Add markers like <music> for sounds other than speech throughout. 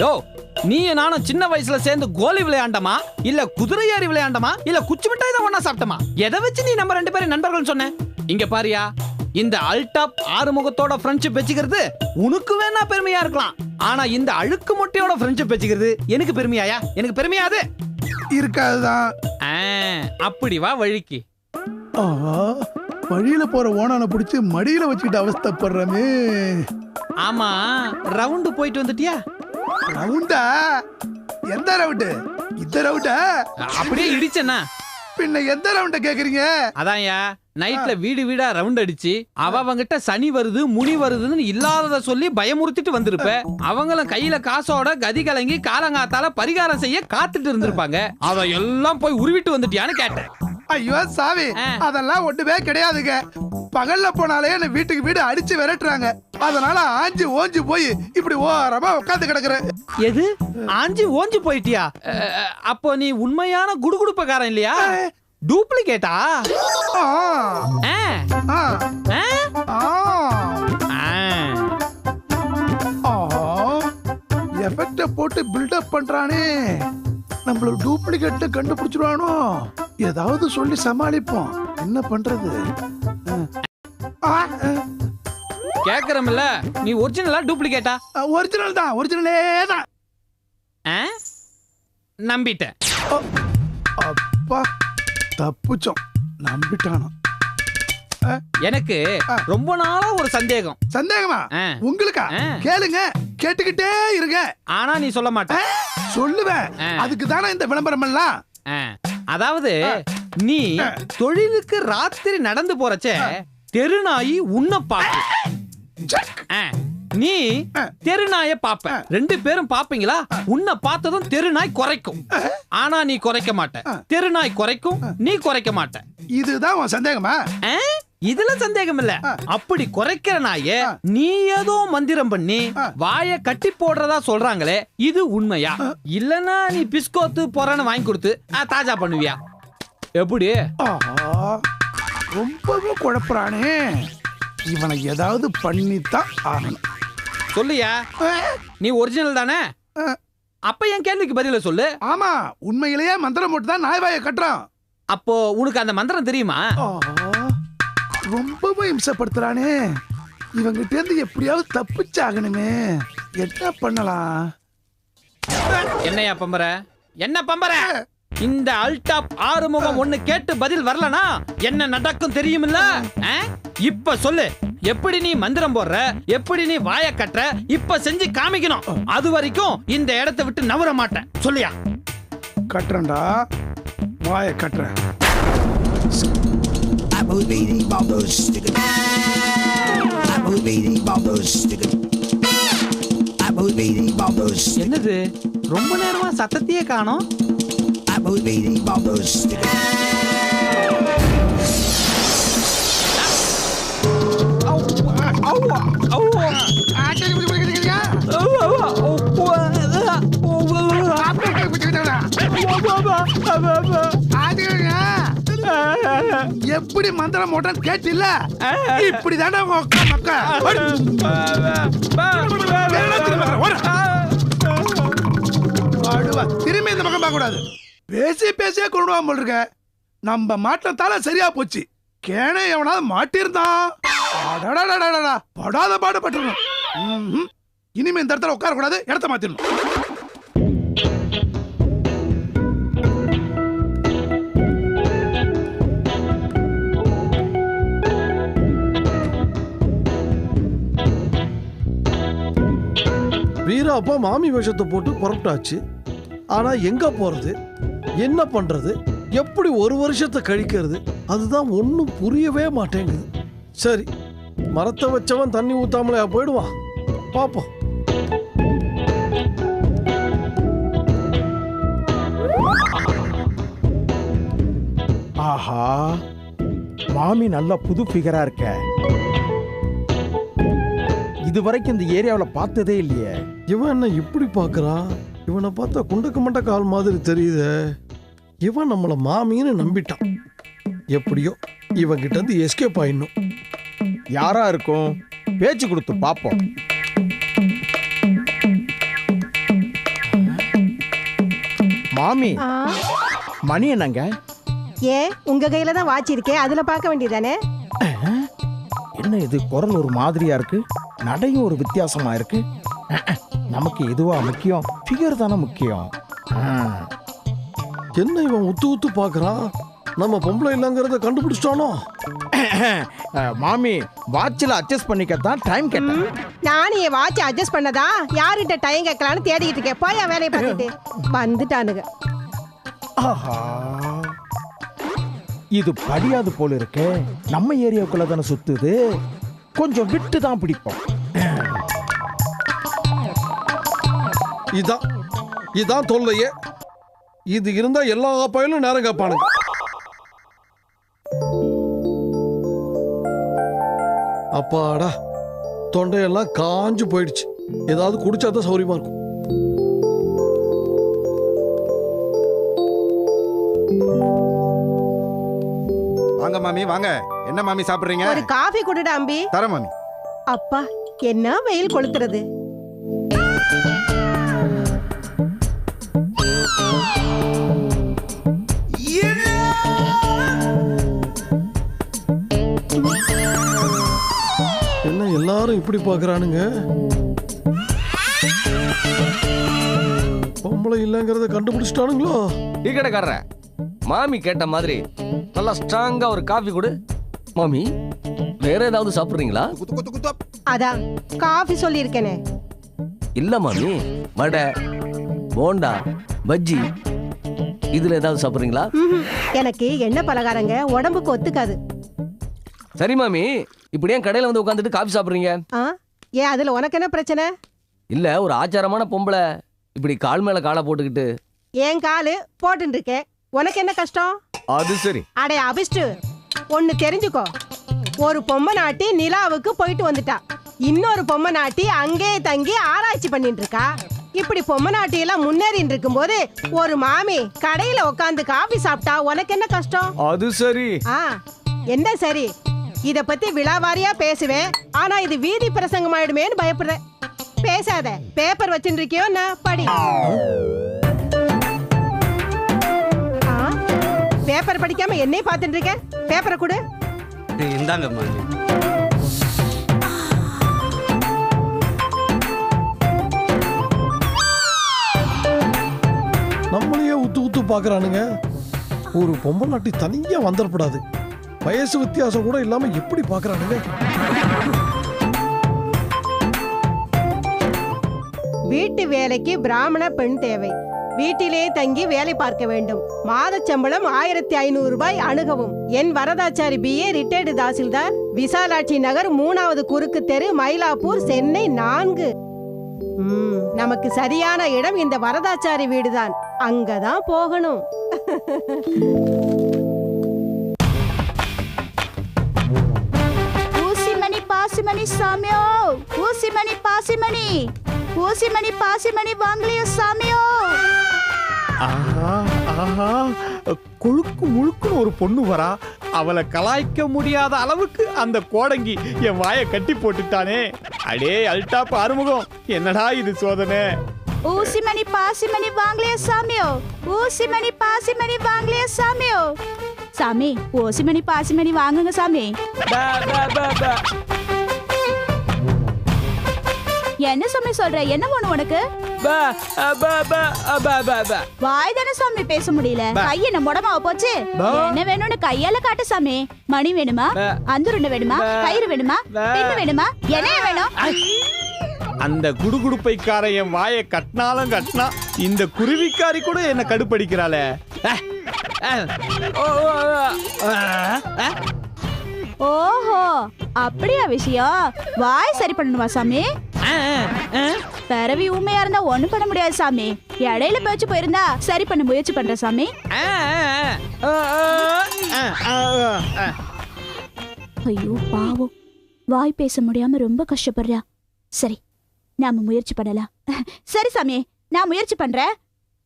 யோ நீ நானும் சின்ன வயசுல சேர்ந்து கோலி விளையாண்டமா? இல்ல குதிரை ஏறி விளையாண்டமா? இல்ல குச்சி மிட்டாய் தான் ஒண்ணா சாப்பிட்டமா? எதை வச்சு நீ நம்ம ரெண்டு பேரும் நண்பர்கள் சொன்ன? இங்க பாரியா இந்த அல்டாப் ஆறுமுகத்தோட ஃப்ரெண்ட்ஷிப் வச்சுக்கிறது உனக்கு வேணா பெருமையா இருக்கலாம். ஆனா இந்த அழுக்கு முட்டையோட ஃப்ரெண்ட்ஷிப் வச்சுக்கிறது எனக்கு பெருமையாயா? எனக்கு பெருமையாது. இருக்காதுதான். ஆ, அப்படி வா வழிக்கு. வழியில போற ஓனான பிடிச்சி மடியில வச்சுக்கிட்டு அவஸ்தைப்படுறமே ஆமா ரவுண்டு போயிட்டு வந்துட்டியா? ரவுண்டா? எந்த ரவுண்டு? இந்த ரவுண்டா? அப்படியே இடிச்சனா பின்ன எந்த ரவுண்ட கேக்குறீங்க? அதான்யா நைட்ல வீடு வீடா ரவுண்ட் அடிச்சு அவ அவங்கிட்ட சனி வருது முனி வருதுன்னு இல்லாதத சொல்லி பயமுறுத்திட்டு வந்திருப்ப. அவங்களும் கையில காசோட கதி கலங்கி காலங்காத்தால பரிகாரம் செய்ய காத்துட்டு இருந்திருப்பாங்க. அத எல்லாம் போய் உருவிட்டு வந்துட்டியான்னு கேட்டேன். ஐயோ சாமி. ஆ. அதெல்லாம் ஒண்ணுமே கிடையாதுங்க. பகல்ல போனாலே என்ன வீட்டுக்கு வீடு அடிச்சு விரட்டுறாங்க. அதனால ஆஞ்சு ஓஞ்சு போய் இப்படி ஓரமா உட்காந்து கிடக்குறேன். எது? ஆஞ்சி ஓஞ்சி போயிட்டியா? அப்போ நீ உண்மையான குடுகுடுப்பக்காரன் இல்லையா? டூப்ளிகேட்டா? ஆ, ஆ, ஆ, ஆ, ஆ. ஆ. எஃபெக்ட போட்டு பில்டப் பண்றானே. நம்மள டூப்ளிகேட் கண்டுபிடிச்சிருவானோ? ஏதாவது சொல்லி சமாளிப்போம். என்ன பண்றது? கேக்குறமில்ல. நீ ஒரிஜினலா டூப்ளிகேட்டா ஒரிஜினல் தான். ஒரிஜினலே தான்? நம்பிட்டேன். அப்பா. தப்புச்சோம். நம்பிட்டானோ. எனக்கு. ரொம்ப நாளா ஒரு சந்தேகம். சந்தேகமா. உங்களுக்கா. கேளுங்க. கேட்டுக்கிட்டே இருங்க. ஆனா நீ சொல்ல மாட்ட. சொல்லுவேன். அதுக்கு தானே இந்த விளம்பரம் எல்லாம். அதாவது நீ தொழிலுக்கு ராத்திரி நடந்து போறச்சே தெருநாயி உன்னை பாக்கு. நீ. தெருநாய பாப்ப ரெண்டு பேரும் பாப்பீங்களா உன்னை பார்த்ததும் தெருநாய் குறைக்கும் ஆனா நீ குறைக்க மாட்ட தெருநாய் குறைக்கும் நீ குறைக்க மாட்ட இதுதான் உன் சந்தேகமா? இதுல சந்தேகம் இல்ல அப்படி குறைக்கிற நாய நீ ஏதோ மந்திரம் பண்ணி வாய கட்டி போடுறதா சொல்றாங்களே இது உண்மையா? இல்லனா நீ பிஸ்கோத்து பொறன்னு வாங்கி கொடுத்து தாஜா பண்ணுவியா? எப்படி? ரொம்பவே குழப்பறானே. இவனை ஏதாவது பண்ணித்தான் ஆகணும். சொல்லுயா? நீ ஒரிஜினல் தானே? அப்ப என் கேள்விக்கு பதில சொல்லு. ஆமா உண்மையிலேயே மந்திரம் போட்டு தான் நாய்வாயை கட்டுறான். அப்போ உனக்கு அந்த மந்திரம் தெரியுமா? ஆஹா, ரொம்பவே இம்சப்படுத்துறானே. இவங்கிட்ட இருந்து எப்படியாவது தப்பிச்சாகணுமே. என்ன பண்ணலாம்? என்னையா பம்பர என்ன பம்பர இந்த அல்டாப் ஆறுமுகம் ஒண்ணு கேட்டு பதில் வரலனா என்ன நடக்கும் தெரியுமில்ல? இப்ப சொல்லு. எப்படி நீ மந்திரம் போடுற? எப்படி நீ வாய கட்டுற? இப்ப செஞ்சு காமிக்கணும். அது வரைக்கும் இந்த இடத்தை விட்டு நவர மாட்டேன். சொல்லியா? கட்டுறேன்டா. வாயை கட்டுறேன். Apple beating bubbles, stick it. Apple beating bubbles, stick it. Apple beating bubbles, என்னது ரொம்ப நேரமா சத்தத்தையே காணோம் apple beating bubbles, stick it. எப்படி மந்திரம் போட்டான்னு கேட்டில்ல? இப்படிதானே உங்க அக்கா மக்கா. திரும்பி இந்த பக்கம் பார்க்க கூடாது பேசி பேசியே கொண்டுவான் வா போல் இருக்க. நம்ம மாட்டத்தால சரியா போச்சு. கேனே எவனாவது மாட்டிருந்தான் படாத பாடு இனிமே இந்த இடத்துல உட்கார கூடாது இடத்த மாத்திரணும். வீரா அப்பா மாமி வேஷத்தை போட்டு புறப்பட்டாச்சு ஆனா எங்க போறது? என்ன பண்றது? எப்படி ஒரு வருஷத்தை கழிக்கிறது? அதுதான் ஒன்றும் புரியவே மாட்டேங்குது. சரி மரத்தை வச்சவன் தண்ணி ஊத்தாமலையா போயிடுவான். பார்ப்போம் ஆஹா மாமி நல்ல புது ஃபிகரா இருக்க. இதுவரைக்கும் இந்த ஏரியாவில் பார்த்ததே இல்லையே. இவன் என்ன இப்படி பார்க்கறான் இவனை பார்த்தா குண்டக்க மண்ட கால் மாதிரி தெரியுதே. இவன் நம்மள மாமின்னு நம்பிட்டான். எப்படியோ இவன் கிட்ட இருந்து எஸ்கேப் ஆயிடணும். யாரா இருக்கும்? பேச்சு கொடுத்து பார்ப்போம் மாமி ஆ, மணி என்னங்க? ஏன் உங்க கையில தான் வாட்ச் இருக்கே. அதுல பார்க்க வேண்டியதானே என்ன இது குரல் ஒரு மாதிரியா இருக்கு? நடையும் ஒரு வித்தியாசமா இருக்கு? நமக்கு எதுவா முக்கியம்? ஃபிகர் தானே முக்கியம். என்ன இவன் உத்து உத்து பார்க்கறான்? நம்ம பொம்பளை இல்லைங்கிறத கண்டுபிடிச்சிட்டானோ? மாமி வாட்சில் அட்ஜஸ்ட் பண்ணிக்கத்தான் டைம் கேட்டேன். நானும் என் வாட்ச் அட்ஜஸ்ட் பண்ணதா? யார்கிட்ட டைம் கேட்கலான்னு தேடிக்கிட்டு இருக்கேன். போய் என் வேலையை பார்த்துட்டு வந்துட்டானுங்க. ஆஹா. இது படியாது போல இருக்கே. நம்ம ஏரியாவுக்குள்ள தானே சுத்துது. கொஞ்சம் விட்டு தான் பிடிப்போம். இதான் இதான் தொல்லையே. இது இருந்தா எல்லா பயலும் நேரம் கேட்பானுங்க. அப்பாடா தொண்டையெல்லாம் காஞ்சு போயிடுச்சு. ஏதாவது குடிச்சா தான் சௌரியமா இருக்கும். வாங்க மாமி வாங்க. என்ன மாமி சாப்பிடுறீங்க? ஒரு காஃபி குடுடா அம்பி. தர மாமி. அப்பா என்ன வெயில் கொளுத்துறது? எல்லாரும் இப்படி பார்க்கறானுங்க பொம்பளை இல்லைங்கிறத கண்டுபிடிச்சிட்டானுங்களோ? டீ கடைக்காரர மாமி கேட்ட மாதிரி நல்லா ஸ்ட்ராங்கா ஒரு காஃபி கொடு. மாமி வேற ஏதாவது சாப்பிடுறீங்களா? குத்து குத்து குத்து. அதான் காஃபி சொல்லியிருக்கேனே. இல்ல மாமி வடை போண்டா பஜ்ஜி இதுல ஏதாவது சாப்பிடுறீங்களா. எனக்கு எண்ணெய் பலகாரங்க உடம்புக்கு ஒத்துக்காது. சரி மாமி இப்படி ஏன் கடையில வந்து உட்காந்துட்டு காஃபி சாப்பிடுறீங்க? ஆ? ஏன் அதுல உனக்கு என்ன பிரச்சனை? இல்ல ஒரு ஆச்சாரமான பொம்பளை. இப்படி கால் மேல காலை போட்டுக்கிட்டு. என் காலு? போட்டுட்டு இருக்கேன் உனக்கு என்ன கஷ்டம்? அது சரி. அடே அபிஷ்டு. ஒன்னு தெரிஞ்சுக்கோ. ஒரு பொம்மை நாட்டி நிலாவுக்கு போயிட்டு வந்துட்டா. இன்னொரு பொம்மை நாட்டி அங்கேயே தங்கி ஆராய்ச்சி பண்ணிட்டு இருக்கா. இப்படி பொம்மை நாட்டி எல்லாம் முன்னேறின்னு இருக்கும்போது ஒரு மாமி கடையில உட்காந்து காபி சாப்பிட்டா உனக்கு என்ன கஷ்டம்? அது சரி. ஆ என்ன சரி? இத பத்தி விழாவாரியா பேசுவேன். ஆனா இது வீதி பிரசங்கம் ஆயிடுமேன்னு பயப்படுறேன். பேசாத பேப்பர் வச்சுட்டு இருக்கியோ நான் படி. ஆ, பேப்பர் படிக்காம என்னையும் பார்த்துட்டு இருக்க பேப்பரை கொடு. இந்தாங்க மாமி நம்மளையே உத்து உத்து பார்க்கறானுங்க. ஒரு பொம்பளாட்டி தனியா வந்துடக்கூடாது வயசு வித்தியாசம் கூட இல்லாம எப்படி பாக்குறானுங்க? வீட்டு வேலைக்கு பிராமண பெண் தேவை. வீட்டிலே தங்கி வேலை பார்க்க வேண்டும். மாதச் சம்பளம் ஆயிரத்தி ஐநூறு ரூபாய் அணுகவும். என் வரதாச்சாரி பிஏ ரிட்டையர்டு தாசில்தார். விசாலாட்சி நகர் மூணாவது குறுக்கு தெரு மயிலாப்பூர் சென்னை நான்கு. ம், நமக்கு சரியான இடம் இந்த வரதாச்சாரி வீடுதான். அங்கதான் போகணும். <laughs> ஊசிமணி பாசிமணி வாங்கலையோ சாமியோ? ஆஹா ஆஹா. கொழுக்கு முழுக்குன்னு ஒரு பொண்ணு வரா. அவளை கலாய்க்க முடியாத அளவுக்கு அந்த கோடங்கி என் வாயை கட்டி போட்டுட்டானே. அடே அல்டாப் அறுமுகம் என்னடா இது சோதனை? ஊசிமணி பாசிமணி வாங்கலையோ சாமியோ? ஊசிமணி பாசிமணி வாங்கலையோ சாமியோ? சாமி ஊசிமணி பாசிமணி வாங்குங்க சாமி. என்ன சாமி சொல்ற? என்ன வேணும் உனக்கு? வாய் தானே சாமி பேச முடியல. கை என்ன முடமாவ போச்சு? என்ன வேணும்னு கையால காட்டு சாமி. மணி வேணுமா? அந்துருண்டு வேணுமா? கயிறு வேணுமா? பின்னு வேணுமா? என்ன வேணும்? அந்த குடுகுடுப்பைக்கார என் வாயை கட்டினாலும் கட்டினா இந்த குருவிக்காரி கூட என்ன கடுப்படிக்கிறாளே. ஓஹோ அப்படியா விஷயம்? வாய் சரி பண்ணணுமா சாமி? பிறவி ஊமையா இருந்தா ஒண்ணும் பண்ண முடியாது சாமி. இடையில பேச்சு போயிருந்தா சரி பண்ண முயற்சி பண்ற சாமி. ஐயோ பாவம். வாய் பேச முடியாம ரொம்ப கஷ்டப்படுறா. சரி நாம முயற்சி பண்ணலாம். சரி சாமி நான் முயற்சி பண்றேன்.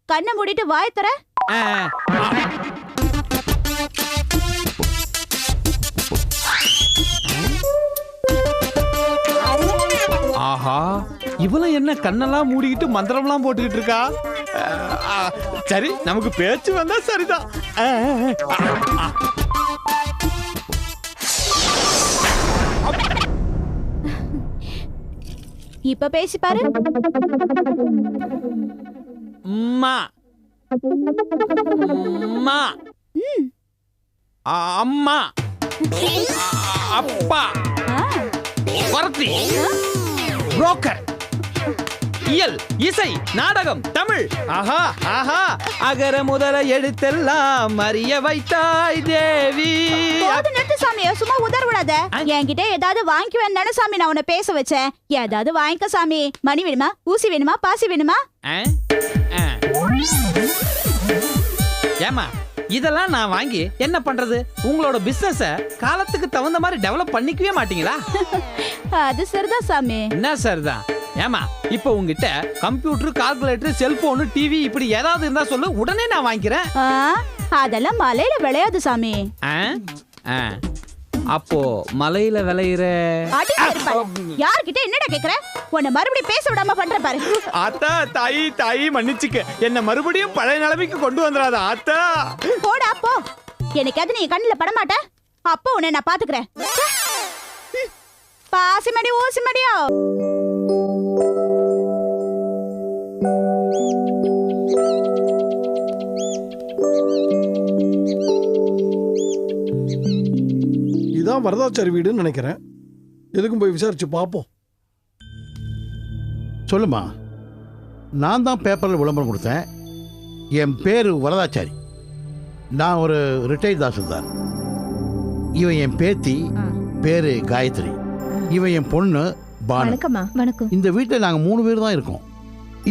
கண்ணை மூடிட்டு வாய் தர ஆஹா இவளும் என்ன கண்ணெல்லாம் மூடிக்கிட்டு மந்திரம்லாம் போட்டுக்கிட்டு இருக்கா? சரி நமக்கு பேச்சு வந்தா சரிதான். இப்ப பேசி பாரு. அம்மா அம்மா. அம்மா அப்பா. வரத்தி புரோக்கர் இயல் இசை நாடகம் தமிழ். ஆஹா ஆஹா. அகர முதல எழுத்தெல்லாம் அறிய வைத்தாய் தேவி. நிறுத்து சாமி சும்மா உதற விடாத என்கிட்ட ஏதாவது வாங்கிக்குவேன் தானே சாமி நான் உன்னை பேச வச்சேன். ஏதாவது வாங்கிக்க சாமி. மணி வேணுமா? ஊசி வேணுமா? பாசி வேணுமா? ஆ? இதெல்லாம் நான் வாங்கி என்ன பண்றது? உங்களோட பிசினஸ காலத்துக்கு தகுந்த மாதிரி டெவலப் பண்ணிக்கவே மாட்டீங்களா? <laughs> அது சரிதான் சாமி. என்ன சார் தான் ஏமா இப்போ உங்ககிட்ட கம்ப்யூட்டர் கால்குலேட்டர் செல்போனு டிவி இப்படி ஏதாவது இருந்தா சொல்லு உடனே நான் வாங்கிக்கிறேன். அதெல்லாம் மலையில விளையாது சாமி. ஆ? ஆ. அப்போ மலையில விளையிற. யார்கிட்ட என்னடா கேக்குற? உன்னை மறுபடியும் பேச விடாம பண்ற பாரு. ஆத்தா தாயி தாயி மன்னிச்சுக்க. என்ன மறுபடியும் பழைய நிலைமைக்கு கொண்டு வந்துடாத ஆத்தா. போடா போ. என்னைக்காவது நீ கண்ணுல பட மாட்ட அப்போ உன்னை நான் பாத்துக்கிறேன். பாசிமடி ஊசிமடியோ இதான் வரதாச்சாரி வீடுன்னு நினைக்கிறேன். எதுக்கும் போய் விசாரிச்சு பார்ப்போம் சொல்லுமா நான் தான் பேப்பரில் விளம்பரம் கொடுத்தேன். என் பேர் வரதாச்சாரி நான் ஒரு ரிட்டையர்ட் தாசில்தார். இவன் என் பேத்தி பேரு காயத்ரி. இவன் என் பொண்ணு பானு. வணக்கம்மா வணக்கம். இந்த வீட்டில் நாங்கள் மூணு பேர் தான் இருக்கோம்.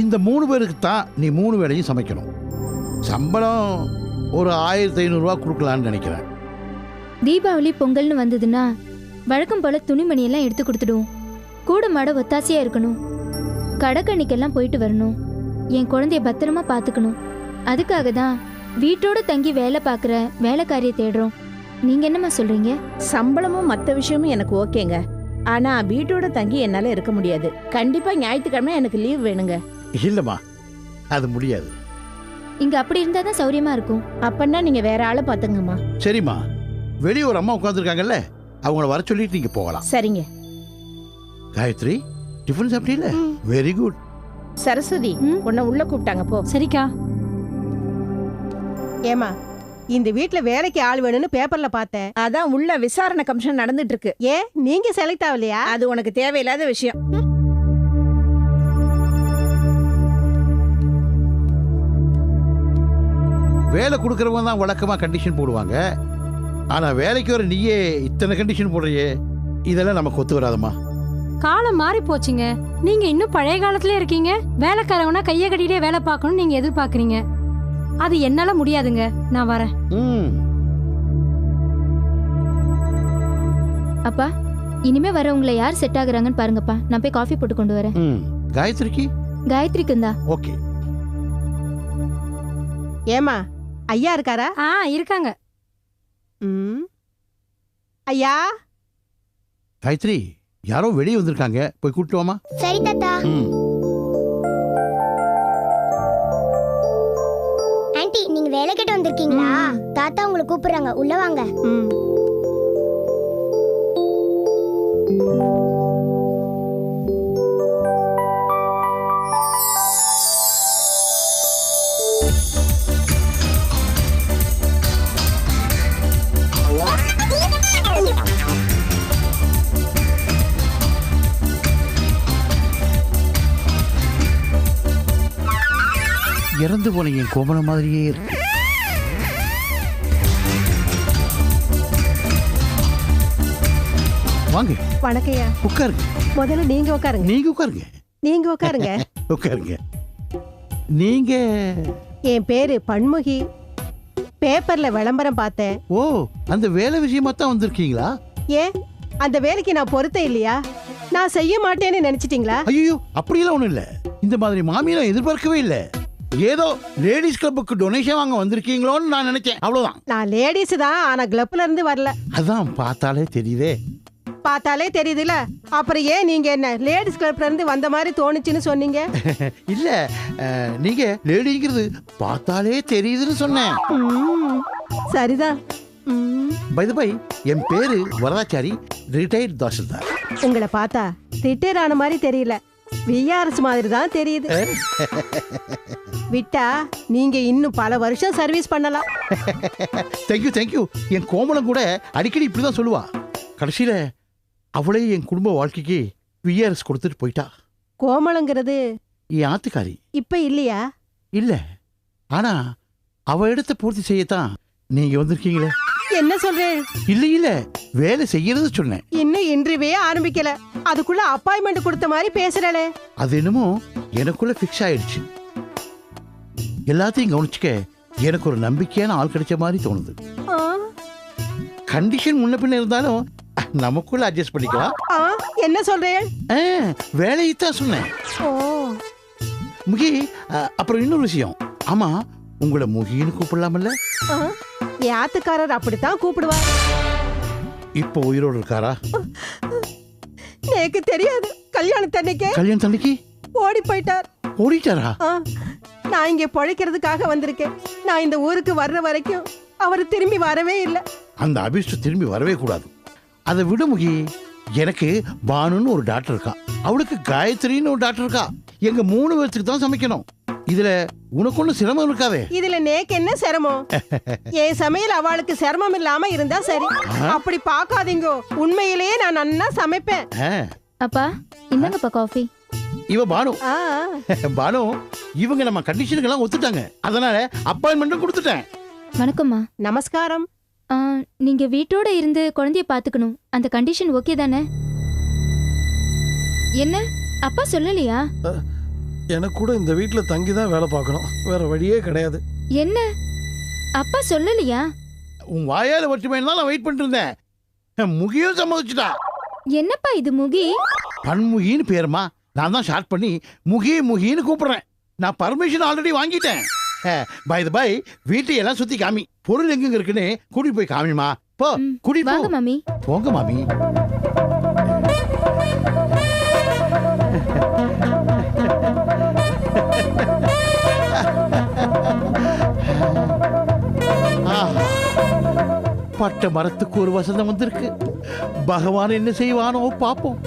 இந்த மூணு பேருக்கு தான் நீ மூணு வேளையும் சமைக்கணும். சம்பளம் ஒரு ஆயிரத்தி ஐநூறுரூவா கொடுக்கலான்னு நினைக்கிறேன். தீபாவளி பொங்கல்னு வந்ததுன்னா வழக்கம் போல துணிமணி எல்லாம் எடுத்து கொடுத்துடுவோம். கூட மாட ஒத்தாசையா இருக்கணும். கடற்கண்ணிக்கெல்லாம் போயிட்டு வரணும். என் குழந்தைய பத்திரமா பார்த்துக்கணும். அதுக்காக தான் வீட்டோட தங்கி வேலை பார்க்குற வேலைக்காரியை தேடுறோம். நீங்க என்னம்மா சொல்றீங்க? சம்பளமும் மத்த விஷயமும் எனக்கு ஓகேங்க. ஆனா வீட்டோட தங்கி என்னால இருக்க முடியாது. கண்டிப்பா ஞாயிற்றுக்கிழமை எனக்கு லீவ் வேணுங்க. இல்லைம்மா அது முடியாது. இங்க அப்படி இருந்தா தான் சௌரியமா இருக்கும். அப்பன்னா நீங்க வேற ஆளை பாத்துங்கம்மா சரிம்மா. வெளியே ஒரு அம்மா உட்காந்துருக்காங்கல்ல அவங்கள வர சொல்லிட்டு நீங்கள் போகலாம். சரிங்க. காயத்ரி டிஃபன் சாப்பிட்டீங்கள? வெரி குட் சரஸ்வதி உன்னை உள்ள கூப்பிட்டாங்க போ. சரிக்கா. ஏமா இந்த வீட்ல வேலைக்கு ஆள் வேணும்னு பேப்பர்ல பார்த்தேன். அதான் உள்ள விசாரணை கமிஷன் நடந்துட்டு இருக்கு ஏன் நீங்க செலக்ட் ஆகலையா? அது உனக்கு தேவையில்லாத விஷயம். வேலை கொடுக்குறவங்க தான் வழக்கமாக கண்டிஷன் போடுவாங்க. ஆனால் வேலைக்கு வர நீயே இத்தனை கண்டிஷன் போடுறியே. இதெல்லாம் நமக்கு ஒத்து வராதம்மா காலம் மாறி போச்சுங்க. நீங்க இன்னும் பழைய காலத்துல இருக்கீங்க. வேலைக்காரவனா கைய கட்டிட்டே வேலை பார்க்கணும் நீங்க எதிர்பார்க்கறீங்க. அது என்னால முடியாதுங்க. நான் வரேன். ம். அப்பா இனிமே வரவங்களை யார் செட் ஆகுறாங்கன்னு பாருங்கப்பா. நான் போய் காஃபி போட்டு கொண்டு வரேன். ம். காயத்ரிக்கு? காயத்ரிக்கு இந்தா. ஓகே. ஏமா ஐயா இருக்காரா? ஆ இருக்காங்க. ஐயா? காயத்ரி யாரோ வெளியே வந்திருக்காங்க. போய் கூப்பிட்டு வாமா சரி தாத்தா. ம். ஆன்ட்டி நீங்க வேலை கேட்டு வந்திருக்கீங்களா? தாத்தா உங்களை கூப்பிடுறாங்க. உள்ள வாங்க. இறந்து போன என் கோமல மாதிரியே இருக்கு வாங்க. வணக்கம்யா உட்காருங்க. முதல்ல நீங்க உட்காருங்க. நீங்க உட்காருங்க. நீங்க உட்காருங்க. <laughs> உட்காருங்க. நீங்க என் பேரு பன்முகி. பேப்பர்ல விளம்பரம் பார்த்தேன். ஓ அந்த வேலை விஷயமா தான் வந்திருக்கீங்களா? ஏன்? அந்த வேலைக்கு நான் பொருத்தம் இல்லையா? நான் செய்ய மாட்டேன்னு நினைச்சிட்டீங்களா? ஐயோ அப்படியெல்லாம் ஒண்ணும் இல்ல. இந்த மாதிரி மாமியை எதிர்பார்க்கவே இல்ல. ஏதோ லேடிஸ் கிளப்புக்கு டொனேஷன் வாங்க வந்திருக்கீங்களோன்னு நான் நினைச்சேன். அவ்வளவுதான். நான் லேடிஸ் தான் ஆனா கிளப்ல இருந்து வரல. அதான் பார்த்தாலே தெரியுதே. பார்த்தாலே தெரியுதுல அப்புறம் ஏன் நீங்க என்ன லேடிஸ் கிளப்ல இருந்து வந்த மாதிரி தோணுச்சுன்னு சொன்னீங்க? <laughs> இல்ல அஹ், நீங்க லேடிங்கிறது பார்த்தாலே தெரியுதுன்னு சொன்னேன். ம், சரிதான். ம், பை பை என் பேரு வரதாச்சாரி ரிட்டையர்ட் தாசில்தார். உங்களை பார்த்தா ரிட்டையர் ஆன மாதிரி தெரியல. விஆர்எஸ் மாதிரி தான் தெரியுது. விட்டா நீங்க இன்னும் பல வருஷம் சர்வீஸ் பண்ணலாம். தேங்க்யூ தேங்க்யூ என் கோமலம் கூட அடிக்கடி இப்படி தான் சொல்லுவா. கடைசியில் அவளே என் குடும்ப வாழ்க்கைக்கு விஆர்எஸ் கொடுத்துட்டு போயிட்டா. கோமளங்கிறது என் ஆத்துக்காரி. இப்ப இல்லையா? இல்லை. ஆனா அவ இடத்த பூர்த்தி செய்யத்தான் நீங்க வந்திருக்கீங்களே. என்ன சொல்றேன்? இல்லை இல்லை. வேலை செய்யறது சொன்னேன். இன்னும் இன்டர்வியூவே ஆரம்பிக்கல. அதுக்குள்ள அப்பாயின்மெண்ட் கொடுத்த மாதிரி பேசுறலே அது என்னமோ எனக்குள்ள ஃபிக்ஸ் ஆயிடுச்சு. எல்லாத்தையும் கவனிச்சுக்க எனக்கு ஒரு நம்பிக்கையான ஆள் கிடைச்ச மாதிரி தோணுது. ஆ, கண்டிஷன் முன்ன பின்ன இருந்தாலும் நமக்குள்ள அட்ஜஸ்ட் பண்ணிக்கலாம். ஆ, என்ன சொல்றேன் ஆ, வேலையைத்தான் சொன்னேன். முகி அப்புறம் இன்னொரு விஷயம். ஆமா உங்களை முகின்னு கூப்பிடலாமல்ல? ஆத்துக்காரர் அப்படித்தான் கூப்பிடுவார். இப்போ உயிரோடு இருக்காரா? எனக்கு தெரியாது. கல்யாணத்தன்னைக்கே கல்யாணம் தண்ணிக்கு? ஓடி போயிட்டார். ஓடிட்டாரா? நான் இங்க பொழைக்கிறதுக்காக வந்திருக்கேன். நான் இந்த ஊருக்கு வர்ற வரைக்கும் அவர் திரும்பி வரவே இல்லை. அந்த அபிஷ்டு திரும்பி வரவே கூடாது. அதை விட முகி. எனக்கு பானுன்னு ஒரு டாக்டர் இருக்கா. அவளுக்கு காயத்ரின்னு ஒரு டாக்டர் இருக்கா. எங்க மூணு பேர்த்துக்கு தான் சமைக்கணும். இதுல உனக்கு ஒன்றும் சிரமம் இருக்காதே. இதுல நேக்கு என்ன சிரமம்? <laughs> என் சமையல் அவளுக்கு சிரமம் இல்லாம இருந்தா சரி. அப்படி பார்க்காதீங்க. உண்மையிலேயே நான் நன்னா சமைப்பேன். ஆ, அப்பா இந்தாங்கப்பா காஃபி இவ பானு. ஆ, <laughs> பானு இவங்க நம்ம கண்டிஷனுக்கெல்லாம் ஒத்துட்டாங்க. அதனால அப்பாயின்மெண்ட்டும் கொடுத்துட்டேன். வணக்கம்மா. நமஸ்காரம். ஆ, நீங்க வீட்டோட இருந்து குழந்தைய பாத்துக்கணும். அந்த கண்டிஷன் ஓகே தானே? என்ன? அப்பா சொல்லலையா? எனக்கு கூட இந்த வீட்டில் தங்கி தான் வேலை பார்க்கணும். வேற வழியே கிடையாது. என்ன? அப்பா சொல்லலையா? உன் வாயால தான் நான் வெயிட் பண்ணிட்டு இருந்தேன் முகியும் சம்மதிச்சுட்டா. என்னப்பா இது முகி? பன்முகின்னு பேருமா? நான் தான் ஷார்ட் பண்ணி முகி முகின்னு கூப்பிடுறேன். நான் பர்மிஷன் ஆல்ரெடி வாங்கிட்டேன். பை த பை வீட்டை எல்லாம் சுத்தி காமி. பொருள் எங்கெங்க இருக்குன்னு கூட்டி போய் காமிமா. போ கூட்டி போ. வாங்க மாமி. போங்க மாமி. பட்ட மரத்துக்கு ஒரு வசந்தம் வந்திருக்கு. பகவான் என்ன செய்வானோ பாப்போம்